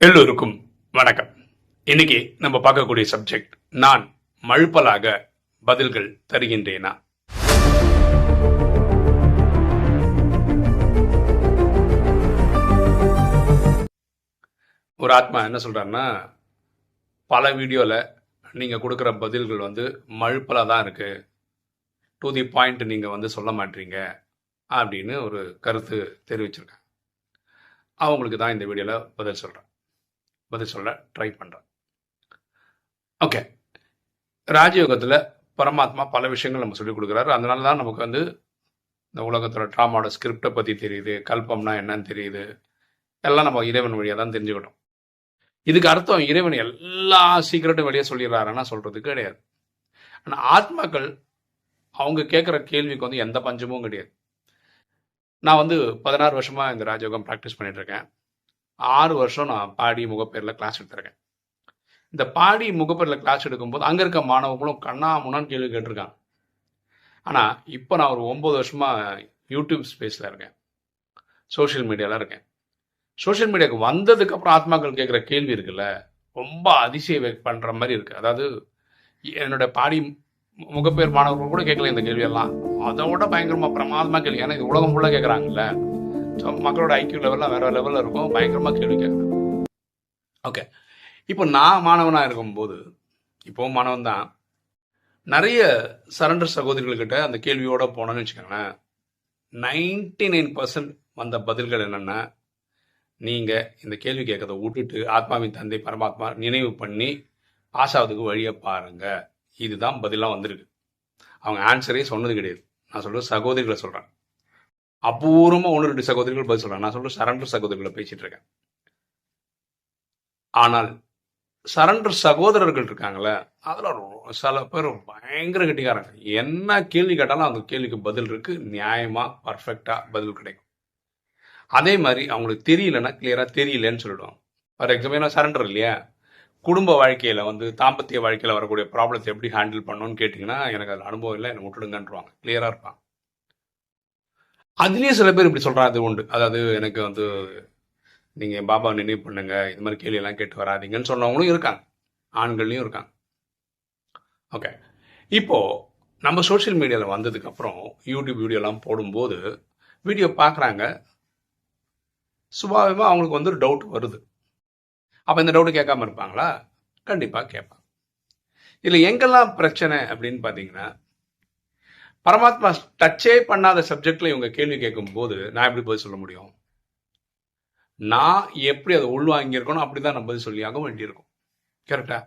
எல்லோருக்கும் வணக்கம். இன்னைக்கு நம்ம பார்க்கக்கூடிய சப்ஜெக்ட் நான் மழுப்பலாக பதில்கள் தருகின்றேனா? ஒரு ஆத்மா என்ன சொல்றாருன்னா பல வீடியோவில் நீங்கள் கொடுக்குற பதில்கள் வந்து மழுப்பலாக தான் இருக்கு. டு தி பாயிண்ட் நீங்கள் வந்து சொல்ல மாட்டீங்க அப்படின்னு ஒரு கருத்து தெரிவிச்சிருக்கேன் அவங்களுக்கு தான் இந்த வீடியோவில் பதில் சொல்கிறேன் பதில் சொல்ல ட்ரை பண்ணுறேன் ஓகே ராஜயோகத்தில் பரமாத்மா பல விஷயங்கள் நம்ம சொல்லிக் கொடுக்குறாரு. அதனால தான் நமக்கு வந்து இந்த உலகத்தோட ட்ராமாவோட ஸ்கிரிப்டை பற்றி தெரியுது கல்பம்னா என்னன்னு தெரியுது. எல்லாம் நம்ம இறைவன் வழியாக தான் தெரிஞ்சுக்கிட்டோம். இதுக்கு அர்த்தம் இறைவன் எல்லா சீக்கிரட்டும் வெளியே சொல்லிடுறாருன்னா சொல்கிறதுக்கு கிடையாது. ஆனால் ஆத்மாக்கள் அவங்க கேட்குற கேள்விக்கு வந்து எந்த பஞ்சமும் கிடையாது. நான் வந்து பதினாறு வருஷமாக இந்த ராஜயோகம் ப்ராக்டிஸ் பண்ணிகிட்ருக்கேன் இருக்கேன். ஆறு வருஷம் நான் பாடி முகப்பேரில் கிளாஸ் எடுத்திருக்கேன். இந்த பாடி முகப்பேரில் கிளாஸ் எடுக்கும்போது அங்கே இருக்க மாணவர்களும் கண்ணா முன்னான்னு கேள்வி கேட்டிருக்காங்க. ஆனால் இப்போ நான் ஒரு ஒம்பது வருஷமாக யூடியூப் ஸ்பேஸில் இருக்கேன். சோஷியல் மீடியாவில் இருக்கேன். சோஷியல் மீடியாவுக்கு வந்ததுக்கப்புறம் ஆத்மாக்கள் கேட்குற கேள்வி இருக்குல்ல? ரொம்ப அதிசய பண்ணுற மாதிரி இருக்குது அதாவது என்னோட பாடி முகப்பேர் மாணவர்கள் கூட கேட்கல இந்த கேள்வியெல்லாம். அதை விட பயங்கரமாக பிரமாதமாக கேள்வி. ஏன்னா இது உலகம் ஃபுல்லாக கேட்குறாங்கல்ல? மக்களோட ஐக்கியூ லெவலில் வேற லெவலில் இருக்கும். பயங்கரமாக கேள்வி கேட்குறேன் ஓகே இப்போ நான் மாணவனாக இருக்கும்போது இப்போவும் மாணவன் தான் நிறைய சரண்டர் சகோதரிகள்கிட்ட அந்த கேள்வியோட போனோன்னு வச்சுக்கோங்களேன். நைன்டி நைன் பர்சன்ட் வந்த பதில்கள் என்னென்னா நீங்கள் இந்த கேள்வி கேட்கறத விட்டுட்டு ஆத்மாவின் தந்தை பரமாத்மா நினைவு பண்ணி பாஸ் வழியை பாருங்க. இதுதான் பதிலாக வந்திருக்கு. அவங்க ஆன்சரே சொன்னது கிடையாது. நான் சொல்கிற சகோதரிகளை சொல்கிறேன் அபூர்வமாக ஒன்று ரெண்டு சகோதரிகள் பதில் சொல்கிறேன் நான் சொல்கிற சரண்டர் சகோதரிகளை பேசிட்டு இருக்கேன். ஆனால் சரண்டர் சகோதரர்கள் இருக்காங்களே அதில் சில பேர் பயங்கர கட்டிக்காரங்க. என்ன கேள்வி கேட்டாலும் அந்த கேள்விக்கு பதில் இருக்கு. நியாயமாக பர்ஃபெக்டாக பதில் கிடைக்கும். அதே மாதிரி அவங்களுக்கு தெரியலன்னா கிளியராக தெரியலன்னு சொல்லிடுவாங்க. ஃபார் எக்ஸாம்பிள் சரண்டர் இல்லையா? குடும்ப வாழ்க்கையில் வந்து தாம்பத்திய வாழ்க்கையில் வரக்கூடிய ப்ராப்ளத்தை எப்படி ஹேண்டில் பண்ணணும்னு கேட்டிங்கன்னா எனக்கு அதில் அனுபவம் இல்லை என்னை விட்டுடுங்கன்றவாங்க. கிளியராக இருப்பாங்க. அதுலேயே சில பேர் இப்படி சொல்கிறாங்க அது உண்டு. அதாவது எனக்கு வந்து நீங்கள் பாபா நினைவு பண்ணுங்க இது மாதிரி கேள்வியெல்லாம் கேட்டு வராதீங்கன்னு சொன்னவங்களும் இருக்காங்க. ஆண்கள்லையும் இருக்காங்க. ஓகே இப்போது நம்ம சோஷியல் மீடியாவில் வந்ததுக்கப்புறம் யூடியூப் வீடியோலாம் போடும்போது வீடியோ பார்க்குறாங்க. சுபாவமாக அவங்களுக்கு வந்து ஒரு டவுட் வருது. அப்போ இந்த டவுட்டு கேட்காம இருப்பாங்களா? கண்டிப்பாக கேட்பாங்க. இதில் எங்கெல்லாம் பிரச்சனை அப்படின்னு பார்த்தீங்கன்னா பரமாத்மா டச்சே பண்ணாத சப்ஜெக்டில் இவங்க கேள்வி கேட்கும் போது நான் எப்படி பதில் சொல்ல முடியும்? நான் எப்படி அதை உள்வாங்கியிருக்கணும்? அப்படி தான் நான் பதில் சொல்லியாக வேண்டியிருக்கும் கரெக்டா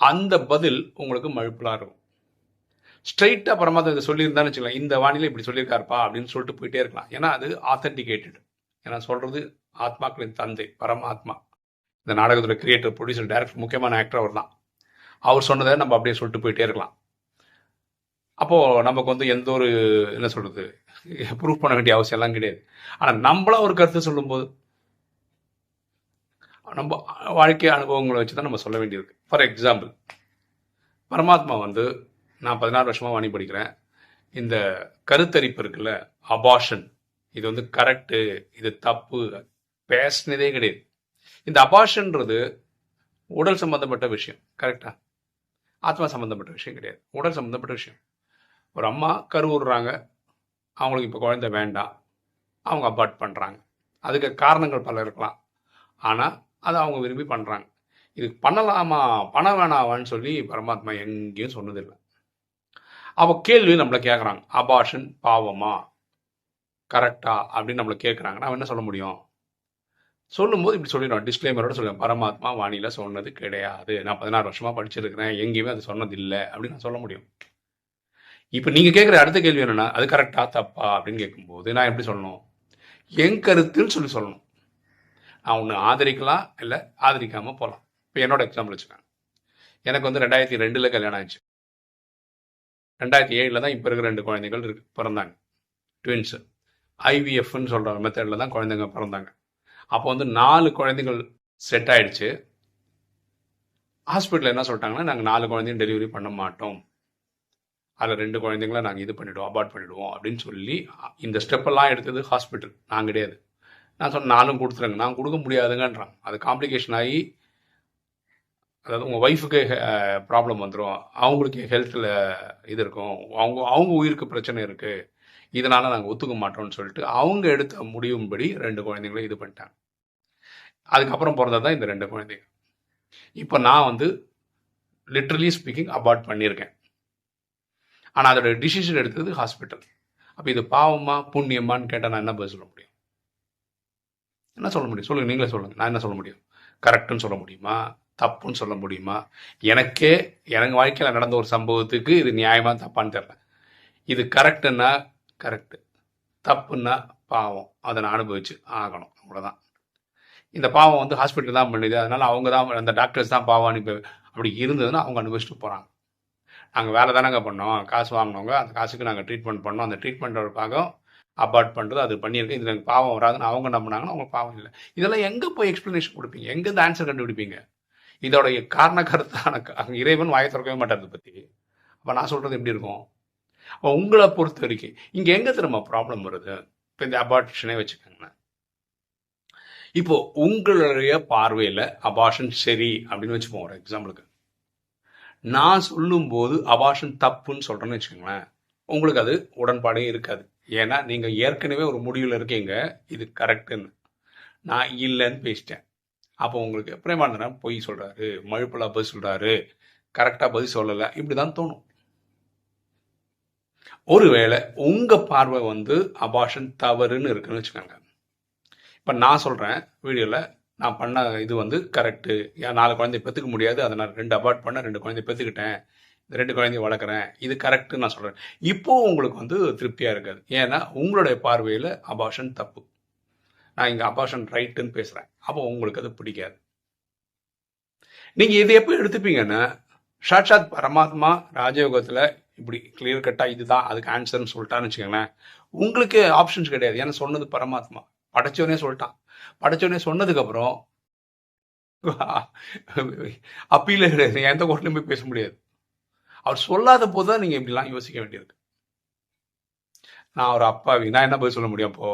அந்த பதில் உங்களுக்கு மழுப்பலாக இருக்கும். ஸ்ட்ரைட்டாக பரமாத்மா இதை சொல்லியிருந்தான்னு வச்சுக்கலாம் இந்த வானிலை இப்படி சொல்லியிருக்காருப்பா அப்படின்னு சொல்லிட்டு போயிட்டே இருக்கலாம். ஏன்னா அது ஆத்தன்டிகேட்டட் ஏன்னா சொல்கிறது ஆத்மாக்களின் தந்தை பரமாத்மா. இந்த நாடகத்தோட கிரியேட்டர் ப்ரொடியூசர் டேரக்டர் முக்கியமான ஆக்டர் அவர் தான் அவர் சொன்னதை நம்ம அப்படியே சொல்லிட்டு போயிட்டே இருக்கலாம். அப்போது நமக்கு வந்து எந்த ஒரு என்ன சொல்கிறது ப்ரூவ் பண்ண வேண்டிய அவசியம்லாம் கிடையாது. ஆனால் நம்மளா ஒரு கருத்து சொல்லும்போது நம்ம வாழ்க்கை அனுபவங்களை வச்சு தான் நம்ம சொல்ல வேண்டியிருக்கு ஃபார் எக்ஸாம்பிள் பரமாத்மா வந்து நான் பதினாறு வருஷமாக வாணி படிக்கிறேன். இந்த கருத்தரிப்பு இருக்குல்ல அபாஷன் இது வந்து கரெக்டு இது தப்பு பேசினதே கிடையாது. இந்த அபாஷன்றது உடல் சம்பந்தப்பட்ட விஷயம் கரெக்டா ஆத்மா சம்பந்தப்பட்ட விஷயம் கிடையாது. உடல் சம்பந்தப்பட்ட விஷயம். ஒரு அம்மா கருவுறுறாங்க அவங்களுக்கு இப்போ குழந்தை வேண்டாம். அவங்க அபார்ட் பண்ணுறாங்க அதுக்கு காரணங்கள் பல இருக்கலாம். ஆனால் அதை அவங்க விரும்பி பண்ணுறாங்க இது பண்ணலாமா பண்ண வேணாமான்னு சொல்லி பரமாத்மா எங்கேயும் சொன்னதில்லை. அவள் கேள்வி நம்மளை கேட்குறாங்க அபாஷன் பாவமா? கரெக்டா அப்படின்னு நம்மளை கேட்குறாங்க நான் என்ன சொல்ல முடியும்? சொல்லும்போது இப்படி சொல்லிடுவோம் டிஸ்க்ளைமரோட சொல்லுவேன் பரமாத்மா வாணியில் சொன்னது கிடையாது. நான் பதினாறு வருஷமாக படிச்சிருக்கிறேன். எங்கேயுமே அது சொன்னதில்லை அப்படின்னு நான் சொல்ல முடியும். இப்போ நீங்கள் கேட்குற அடுத்த கேள்வி என்னன்னா அது கரெக்டா தப்பா அப்படின்னு கேட்கும்போது நான் எப்படி சொல்லணும்? என் கருத்துன்னு சொல்லி சொல்லணும். நான் ஒன்று ஆதரிக்கலாம் இல்லை ஆதரிக்காமல் போகலாம் இப்போ என்னோட எக்ஸாம்பிள் வச்சுக்கேன் எனக்கு வந்து ரெண்டாயிரத்தி ரெண்டில் கல்யாணம் ஆச்சு ரெண்டாயிரத்தி ஏழில் தான் இப்போ இருக்கிற ரெண்டு குழந்தைகள் இருக்கு பிறந்தாங்க. ட்வின்ஸு ஐவிஎஃப்னு சொல்கிற மெத்தடில் தான் குழந்தைங்க பிறந்தாங்க. அப்போ வந்து நாலு குழந்தைகள் செட் ஆயிடுச்சு. ஹாஸ்பிட்டலில் என்ன சொல்லிட்டாங்கன்னா நாங்கள் நாலு குழந்தையும் டெலிவரி பண்ண மாட்டோம். அதில் ரெண்டு குழந்தைங்கள நாங்கள் இது பண்ணிவிடுவோம் அபார்ட் பண்ணிவிடுவோம் அப்படின்னு சொல்லி இந்த ஸ்டெப்பெல்லாம் எடுத்தது ஹாஸ்பிட்டல் நான் கிடையாது. நான் சொன்னேன் நானும் கொடுத்துருங்க. நான் கொடுக்க முடியாதுங்கன்றான் அது காம்ப்ளிகேஷன் ஆகி அதாவது உங்கள் ஒய்ஃபுக்கு ப்ராப்ளம் வந்துடும் அவங்களுக்கு ஹெல்த்தில் இது இருக்கும். அவங்க அவங்க உயிருக்கு பிரச்சனை இருக்குது இதனால் நாங்கள் ஒத்துக்க மாட்டோம்னு சொல்லிட்டு அவங்க எடுத்த முடியும்படி ரெண்டு குழந்தைங்களும் இது பண்ணிட்டாங்க. அதுக்கப்புறம் பிறந்தது தான் இந்த ரெண்டு குழந்தைங்க. இப்போ நான் வந்து லிட்ரலி ஸ்பீக்கிங் அபார்ட் பண்ணியிருக்கேன். ஆனால் அதோட டிசிஷன் எடுத்தது ஹாஸ்பிட்டல் அப்போ இது பாவமா புண்ணியமான்னு கேட்டால் நான் என்ன பதில் சொல்ல முடியும்? என்ன சொல்ல முடியும்? சொல்லுங்கள் நீங்களே சொல்லுங்கள் நான் என்ன சொல்ல முடியும்? கரெக்டுன்னு சொல்ல முடியுமா? தப்புன்னு சொல்ல முடியுமா? எனக்கே எனக்கு வாழ்க்கையில் நடந்த ஒரு சம்பவத்துக்கு இது நியாயமாக தப்பான்னு தெரில இது கரெக்டுன்னா கரெக்டு தப்புன்னா பாவம். அதை நான் அனுபவிச்சு ஆகணும். அவ்வளோதான் இந்த பாவம் வந்து ஹாஸ்பிட்டல் தான் பண்ணுது. அதனால் அவங்க தான் அந்த டாக்டர்ஸ் தான் பாவம் அனுப்பி அப்படி இருந்ததுன்னா அவங்க அனுபவிச்சுட்டு போகிறாங்க நாங்கள் வேலை தானங்க பண்ணோம். காசு வாங்கினவங்க அந்த காசுக்கு நாங்கள் ட்ரீட்மெண்ட் பண்ணோம். அந்த ட்ரீட்மெண்ட்டோட பாகம் அபார்ட் பண்ணுறது அது பண்ணியிருக்கேன் இதில் எனக்கு பாவம் வராதுன்னு அவங்க நம்பினாங்கன்னா அவங்க பாவம் இல்லை. இதெல்லாம் எங்கே போய் எக்ஸ்ப்ளனேஷன் கொடுப்பீங்க? எங்கே இந்த ஆன்சர் கண்டுபிடிப்பீங்க? இதோடைய காரண கருத்தான க- இறைவன் வாயை திறக்கவே மாட்டார் பற்றி அப்போ நான் சொல்கிறது எப்படி இருக்கும்? அப்போ உங்களை பொறுத்த வரைக்கும் இங்கே எங்கே திரும்ப ப்ராப்ளம் வருது? இப்போ இந்த அபார்ஷனே வச்சுக்கோங்களேன். இப்போ உங்களுடைய பார்வையில் அபார்ஷன் சரி அப்படின்னு வச்சுப்போம் ஒரு எக்ஸாம்பிளுக்கு நான் சொல்லும்போது அபாஷன் தப்புன்னு சொல்கிறேன்னு வச்சுக்கோங்களேன் உங்களுக்கு அது உடன்பாடே இருக்காது. ஏன்னா நீங்கள் ஏற்கனவே ஒரு முடிவில் இருக்கீங்க இது கரெக்டுன்னு. நான் இல்லைன்னு பேசிட்டேன். அப்போ உங்களுக்கு பிரேமானந்தன் பொய் சொல்கிறாரு மழுப்பலா பதில் சொல்கிறாரு கரெக்டாக பதில் சொல்லலை இப்படி தான் தோணும். ஒருவேளை உங்கள் பார்வை வந்து அபாஷன் தவறுன்னு இருக்குன்னு வச்சுக்கோங்க. இப்போ நான் சொல்கிறேன் வீடியோவில் நான் பண்ண இது வந்து கரெக்டு ஏன் நாலு குழந்தை பெற்றுக்க முடியாது. அதை நான் ரெண்டு அபார்ட் பண்ண ரெண்டு குழந்தை பெற்றுக்கிட்டேன் இந்த ரெண்டு குழந்தைய வளர்க்குறேன். இது கரெக்டுன்னு நான் சொல்கிறேன் இப்போது உங்களுக்கு வந்து திருப்தியாக இருக்காது. ஏன்னா உங்களுடைய பார்வையில் அபாஷன் தப்பு. நான் இங்கே அபாஷன் ரைட்டுன்னு பேசுகிறேன் அப்போ உங்களுக்கு அது பிடிக்காது. நீங்கள் இதை எப்போ எடுத்துப்பீங்கன்னா சாட்சாத் பரமாத்மா ராஜயோகத்தில் இப்படி கிளியர் கட்டாக இதுதான் அதுக்கு ஆன்சர்னு சொல்லிட்டான்னு வச்சுக்கோங்களேன். உங்களுக்கு ஆப்ஷன்ஸ் கிடையாது. ஏன்னா சொன்னது பரமாத்மா. படைச்சவனே சொல்லிட்டான். படைச்சோடனே சொன்னதுக்கப்புறம் அப்பீல கிடையாது நீங்க எந்த கோர்ட்லையும் போய் பேச முடியாது. அவர் சொல்லாத போது தான் நீங்கள் இப்படிலாம் யோசிக்க வேண்டியிருக்கு. நான் ஒரு அப்பாவி. நான் என்ன பதில் சொல்ல முடியும் அப்போ?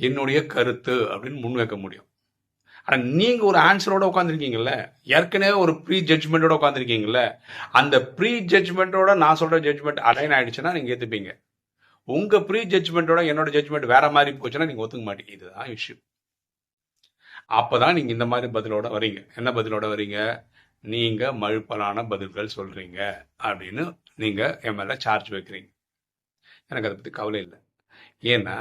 என்னுடைய கருத்து அப்படின்னு முன்வைக்க முடியும். ஆனால் நீங்கள் ஒரு ஆன்சரோட உட்காந்துருக்கீங்கல்ல ஏற்கனவே ஒரு ப்ரீ ஜட்ஜ்மெண்ட்டோட உட்காந்துருக்கீங்கல்ல அந்த ப்ரீ ஜட்ஜ்மெண்ட்டோட நான் சொல்கிற ஜட்ஜ்மெண்ட் அலைன் ஆயிடுச்சுன்னா நீங்கள் ஏற்றுப்பீங்க உங்கள் ப்ரீ ஜட்ஜ்மெண்ட்டோட என்னோட ஜட்ஜ்மெண்ட் வேற மாதிரி போச்சுன்னா நீங்கள் ஒத்துக்க மாட்டீங்க. இதுதான் இஷ்யூ அப்போ தான் நீங்கள் இந்த மாதிரி பதிலோட வரீங்க. என்ன பதிலோட வரீங்க? நீங்கள் மழுப்பலான பதில்கள் சொல்கிறீங்க அப்படின்னு நீங்கள் என் மேலே சார்ஜ் வைக்கிறீங்க. எனக்கு அதை பற்றி கவலை இல்லை. ஏன்னா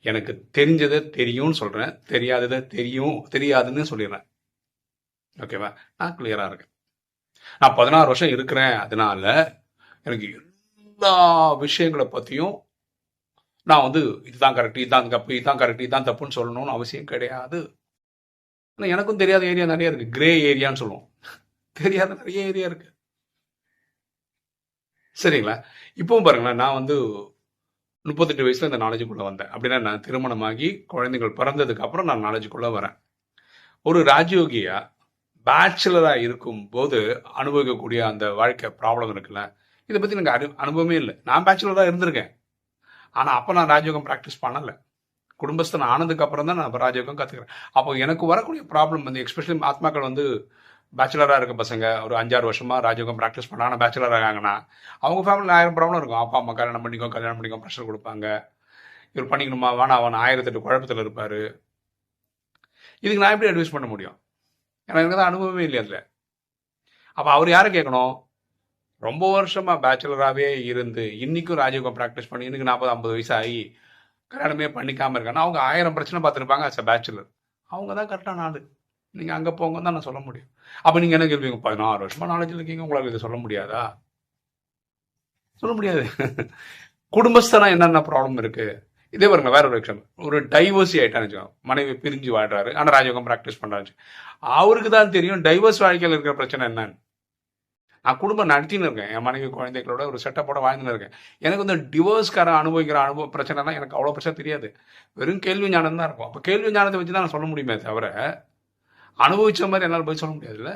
எனக்கு தெரிஞ்சதை தெரியும்னு சொல்கிறேன் தெரியாததை தெரியும். தெரியாதுன்னு சொல்லிடுறேன். ஓகேவா நான் கிளியராக இருக்கேன். நான் பதினாறு வருஷம் இருக்கிறேன். அதனால எனக்கு எல்லா விஷயங்களை பற்றியும் நான் வந்து இதுதான் கரெக்ட் இதுதான் தப்பு இதுதான் கரெக்ட் இதுதான் தப்புன்னு சொல்லணும்னு அவசியம் கிடையாது. ஆனால் எனக்கும் தெரியாத ஏரியா நிறைய இருக்குது கிரே ஏரியான்னு சொல்லுவோம். தெரியாத நிறைய ஏரியா இருக்கு. சரிங்களா? இப்பவும் பாருங்களேன் நான் வந்து முப்பத்தெட்டு வயசுல இந்த நாலேஜுக்குள்ளே வந்தேன். அப்படின்னா நான் திருமணமாகி குழந்தைகள் பிறந்ததுக்கு அப்புறம் நான் நாலேஜுக்குள்ளே வரேன். ஒரு ராஜயோகியா பேச்சுலராக இருக்கும் போது அனுபவிக்கக்கூடிய அந்த வாழ்க்கை ப்ராப்ளம் இருக்குல்ல? இதை பற்றி எனக்கு அனு அனுபவமே இல்லை. நான் பேச்சுலராக இருந்திருக்கேன். ஆனால் அப்போ நான் ராஜயோகம் ப்ராக்டிஸ் பண்ணலை. குடும்பஸ்தன் ஆனதுக்கு அப்புறம் தான் நான் ராஜயோகம் கற்றுக்கிறேன் அப்போ எனக்கு வரக்கூடிய ப்ராப்ளம் வந்து எஸ்பெஷலி ஆத்மாக்கள் வந்து பேச்சுலராக இருக்க பசங்க ஒரு அஞ்சாறு வருஷமாக ராஜயோகம் ப்ராக்டிஸ் பண்ணாங்க பேச்சுலராக ஆகாங்கன்னா அவங்க ஃபேமிலியில் ஆயிரம் ப்ராப்ளம் இருக்கும். அப்பா அம்மா கல்யாணம் பண்ணிக்கோ கல்யாணம் பண்ணிக்கோ ப்ரெஷர் கொடுப்பாங்க. இவர் பண்ணிக்கணுமா வேணா அவன் ஆயிரத்தெட்டு குழப்பத்தில் இருப்பார். இதுக்கு நான் எப்படி அட்வைஸ் பண்ண முடியும்? ஏன்னா எனக்கு தான் அனுபவமே இல்லையா அதில். அப்போ அவர் யாரை கேட்கணும்? ரொம்ப வருஷமாக பேச்சுலராகவே இருந்து இன்றைக்கும் ராஜயோகம் ப்ராக்டிஸ் பண்ணி இன்னைக்கு நாற்பது ஐம்பது வயசு ஆகி கல்யாணமே பண்ணிக்காமல் இருக்காங்கன்னா அவங்க ஆயிரம் பிரச்சனை பார்த்துருப்பாங்க அஸ் பேச்சுலர் அவங்க தான் கரெக்டான ஆள். நீங்கள் அங்கே போங்க தான் நான் சொல்ல முடியும். அப்போ நீங்கள் என்ன கேள்விங்க பதினாறு வருஷமாக நாலேஜில் இருக்கீங்க. உங்களால் இதை சொல்ல முடியாதா? சொல்ல முடியாது. குடும்பஸ்தனா என்னென்ன ப்ராப்ளம் இருக்குது இதே பாருங்க வேற ஒரு எக்ஸாம்பிள் ஒரு டைவர்ஸி ஆகிட்டான்னு வச்சுக்கோங்க. மனைவி பிரிஞ்சு வாழ்றாரு. ஆனால் ராஜயோகம் ப்ராக்டிஸ் பண்றாரு. அவருக்கு தான் தெரியும் டைவர்ஸ் வாழ்க்கையில் இருக்கிற பிரச்சனை என்னன்னு. நான் குடும்பம் நடத்தின்னு இருக்கேன் என் மனைவி குழந்தைகளோட ஒரு செட்டப்போட வாழ்ந்துன்னு இருக்கேன் எனக்கு வந்து டிவோர்ஸ்கார அனுபவிக்கிற அனுபவ பிரச்சனைலாம் எனக்கு அவ்வளோ பிரச்சனை தெரியாது. வெறும் கேள்வி ஞானம் தான் இருக்கும். அப்போ கேள்வி ஞானத்தை வச்சு தான் நான் சொல்ல முடியுமே தவிர அனுபவிச்ச மாதிரி என்னால் போய் சொல்ல முடியாதுல்ல?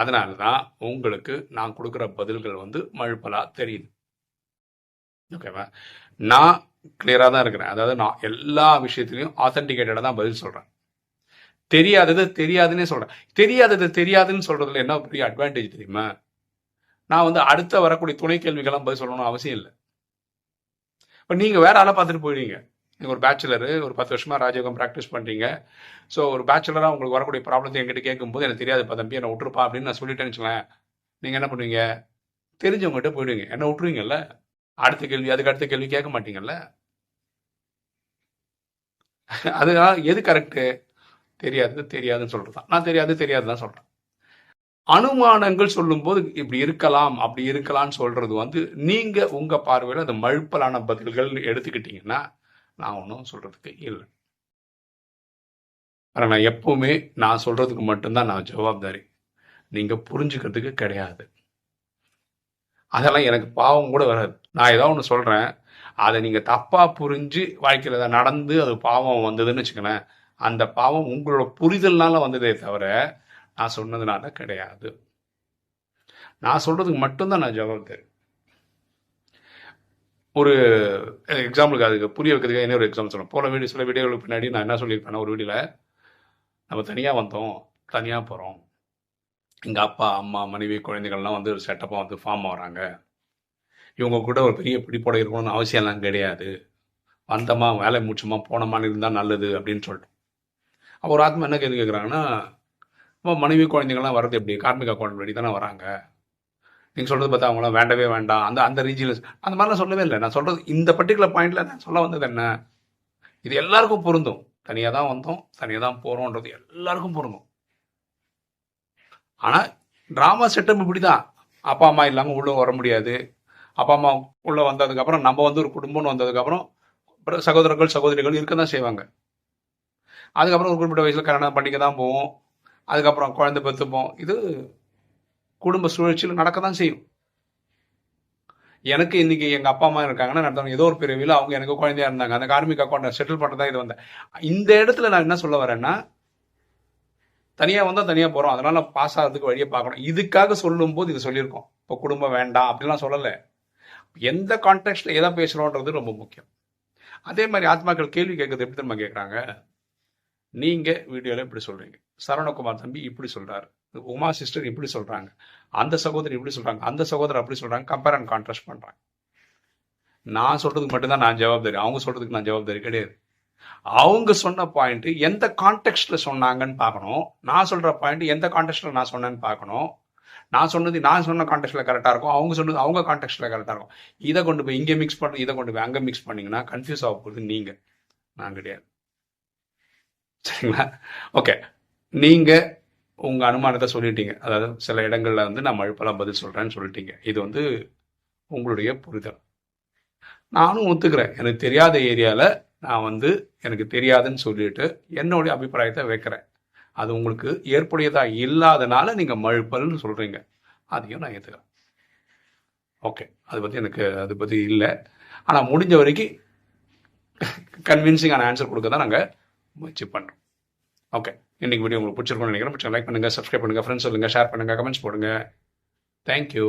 அதனால தான் உங்களுக்கு நான் கொடுக்குற பதில்கள் வந்து மழுப்பலாக தெரியுது. ஓகேவா நான் கிளியராக தான் இருக்கிறேன். அதாவது நான் எல்லா விஷயத்துலையும் ஆத்தன்டிகேட்டடாக தான் பதில் சொல்கிறேன் தெரியாதது தெரியாதுன்னே சொல்கிறேன் தெரியாதது தெரியாதுன்னு சொல்கிறதுல என்ன பெரிய அட்வான்டேஜ் தெரியுமா? நான் வந்து அடுத்த வரக்கூடிய துணை கேள்விகள்லாம் பதில் சொல்லணும்னு அவசியம் இல்லை. இப்போ நீங்கள் வேற ஆளை பார்த்துட்டு போயிடுவீங்க. நீங்கள் ஒரு பேச்சுலரு ஒரு பத்து வருஷமாக ராஜயோகம் ப்ராக்டிஸ் பண்ணுறீங்க ஸோ ஒரு பேச்சுலராக உங்களுக்கு வரக்கூடிய ப்ராப்ளத்தை என்கிட்ட கேட்கும்போது எனக்கு தெரியாதுப்பா தம்பி என்னை விட்டுருப்பா அப்படின்னு நான் சொல்லிட்டேன்னு வச்சுக்கலேன் நீங்கள் என்ன பண்ணுவீங்க? தெரிஞ்சவங்ககிட்ட போயிடுவீங்க. என்ன விட்டுருவீங்கல்ல? அடுத்த கேள்வி அதுக்கு அடுத்த கேள்வி கேட்க மாட்டீங்கல்ல? அதுதான் எது கரெக்டு தெரியாது தெரியாதுன்னு சொல்றது தான் நான் தெரியாது தெரியாது தான் சொல்றேன். அனுமானங்கள் சொல்லும்போது இப்படி இருக்கலாம் அப்படி இருக்கலாம்னு சொல்றது வந்து நீங்க உங்க பார்வையில் அந்த மழுப்பலான பதில்கள் எடுத்துக்கிட்டீங்கன்னா நான் ஒன்றும் சொல்றதுக்கு இல்லை. ஆனால் நான் எப்பவுமே நான் சொல்றதுக்கு மட்டும்தான் நான் ஜவாப்தாரி. நீங்க புரிஞ்சுக்கிறதுக்கு கிடையாது. அதெல்லாம் எனக்கு பாவம் கூட வராது. நான் ஏதோ ஒன்று சொல்றேன் அதை நீங்க தப்பா புரிஞ்சு வாழ்க்கையில் நடந்து அது பாவம் வந்ததுன்னு வச்சுக்கலேன் அந்த பாவம் உங்களோட புரிதல்னால வந்ததே தவிர நான் சொன்னதுனால கிடையாது. நான் சொல்றதுக்கு மட்டும்தான் நான் ஜவாப்தாரி ஒரு எக்ஸாம்பிளுக்கு அதுக்கு புரிய வைக்கிறதுக்கு என்ன ஒரு எக்ஸாம்பிள் சொல்லணும் போன வீடியோ சில வீடியோகளுக்கு பின்னாடி நான் என்ன சொல்லியிருப்பேன் ஒரு வீடியோவில் நம்ம தனியாக வந்தோம் தனியாக போகிறோம் எங்கள் அப்பா அம்மா மனைவி குழந்தைகள்லாம் வந்து ஒரு செட்டப்பாக வந்து ஃபார்ம் ஆகிறாங்க. இவங்க கூட ஒரு பெரிய பிடிப்போட இருக்கணும்னு அவசியம்லாம் கிடையாது. வந்தோமா வேலை முடிச்சோமா போனோமான்னு இருந்தால் நல்லது அப்படின்னு சொல்லிட்டு. ஒரு ஆத்மா என்ன கேள்வி கேட்குறாங்கன்னா மனைவி குழந்தைங்கள்லாம் வர்றது எப்படி? கார்மிக் அக்கௌண்ட் வழி தானே வராங்க. நீங்கள் சொல்கிறது பார்த்தா அவங்களாம் வேண்டவே வேண்டாம். அந்த அந்த ரீஜியன்ஸ் அந்த மாதிரிலாம் சொல்லவே இல்லை. நான் சொல்கிறது இந்த பர்டிகுலர் பாயிண்டில் நான் சொல்ல வந்தது என்ன? இது எல்லாருக்கும் பொருந்தும். தனியாக தான் வந்தோம். தனியாக தான் போகிறோன்றது எல்லாருக்கும் பொருந்தும். ஆனால் ட்ராமா செட்டப் இப்படி தான் அப்பா அம்மா இல்லாமல் உள்ளே வர முடியாது. அப்பா அம்மா உள்ளே வந்ததுக்கப்புறம் நம்ம வந்து ஒரு குடும்பம்னு வந்ததுக்கப்புறம் சகோதரர்கள் சகோதரிகள் இருக்க தான் செய்வாங்க. அதுக்கப்புறம் ஒரு குறிப்பிட்ட வயசில் கல்யாணம் பண்ணிக்க தான் போவோம். அதுக்கப்புறம் குழந்தை பெற்றுப்போம். இது குடும்ப சுழற்சியில் நடக்க தான் செய்யும். எனக்கு இன்னைக்கு எங்கள் அப்பா அம்மா இருக்காங்கன்னா நடத்தவங்க ஏதோ ஒரு பிரிவில் அவங்க எனக்கு குழந்தையா இருந்தாங்க. அந்த கார்மிக் அக்கௌண்ட் செட்டில் பண்ணுறதா இது வந்தேன். இந்த இடத்துல நான் என்ன சொல்ல வரேன்னா தனியாக வந்தால் தனியாக போகிறோம் அதனால பாஸ் ஆகிறதுக்கு வழியை பார்க்கணும். இதுக்காக சொல்லும்போது இது சொல்லியிருக்கோம். இப்போ குடும்பம் வேண்டாம் அப்படிலாம் சொல்லலை. எந்த கான்டெக்ட்ல எதை பேசுகிறோன்றது ரொம்ப முக்கியம். அதே மாதிரி ஆத்மாக்கள் கேள்வி கேட்கறது எப்படி திரும்ப கேட்குறாங்க நீங்கள் வீடியோவில் இப்படி சொல்கிறீங்க சரவணகுமார் தம்பி இப்படி சொல்கிறாரு உமா சிஸ்டர் இப்படி சொல்கிறாங்க அந்த சகோதரி இப்படி சொல்கிறாங்க அந்த சகோதரர் அப்படி சொல்கிறாங்க கம்பேர் அண்ட் கான்ட்ராஸ்ட் பண்ணுறாங்க நான் சொல்கிறதுக்கு மட்டும்தான் நான் ஜவாப்தாரி. அவங்க சொல்கிறதுக்கு நான் ஜவாப்தாரி கிடையாது. அவங்க சொன்ன பாயிண்ட் எந்த கான்டெக்ட்ல சொன்னாங்கன்னு பார்க்கணும். நான் சொல்ற பாயிண்ட் எந்த கான்டெக்ட்ல நான் சொன்னேன்னு பார்க்கணும். நான் சொன்னது நான் சொன்ன கான்டெக்ட்ல கரெக்டாக இருக்கும். அவங்க சொன்னது அவங்க கான்டெக்ட்ல கரெக்டாக இருக்கும். இதை கொண்டு போய் இங்கே மிக்ஸ் பண்ண இதை கொண்டு போய் அங்கே மிக்ஸ் பண்ணீங்கன்னா கன்ஃபியூஸ் ஆக போகுது நீங்கள் நான் கிடையாது. சரிங்களா? ஓகே நீங்கள் உங்கள் அனுமானத்தை சொல்லிட்டீங்க. அதாவது சில இடங்களில் வந்து நான் மழுப்பெல்லாம் பதில் சொல்கிறேன்னு சொல்லிட்டீங்க. இது வந்து உங்களுடைய புரிதல். நானும் ஒத்துக்கிறேன். எனக்கு தெரியாத ஏரியாவில் நான் வந்து எனக்கு தெரியாதுன்னு சொல்லிட்டு என்னுடைய அபிப்பிராயத்தை வைக்கிறேன். அது உங்களுக்கு ஏற்புடையதாக இல்லாதனால நீங்கள் மழுப்பல்னு சொல்கிறீங்க அதையும் நான் ஏற்றுக்கிறேன் ஓகே அதை பற்றி எனக்கு அதை பற்றி இல்லை. ஆனால் முடிஞ்ச வரைக்கும் கன்வின்சிங்கான ஆன்சர் கொடுக்க தான் நாங்கள் முயற்சி பண்ணுறோம் ஓகே இன்றைக்கி வீடியோ உங்களுக்கு பிடிச்சிருக்கோம்னு நினைக்கிறேன். பிடிச்சா லைக் பண்ணுங்கள் சப்ஸ்கிரைப் பண்ணுங்கள் ஃப்ரெண்ட்ஸ் சொல்லுங்கள் ஷேர் பண்ணுங்கள் கமெண்ட்ஸ் போடுங்க. தேங்க்யூ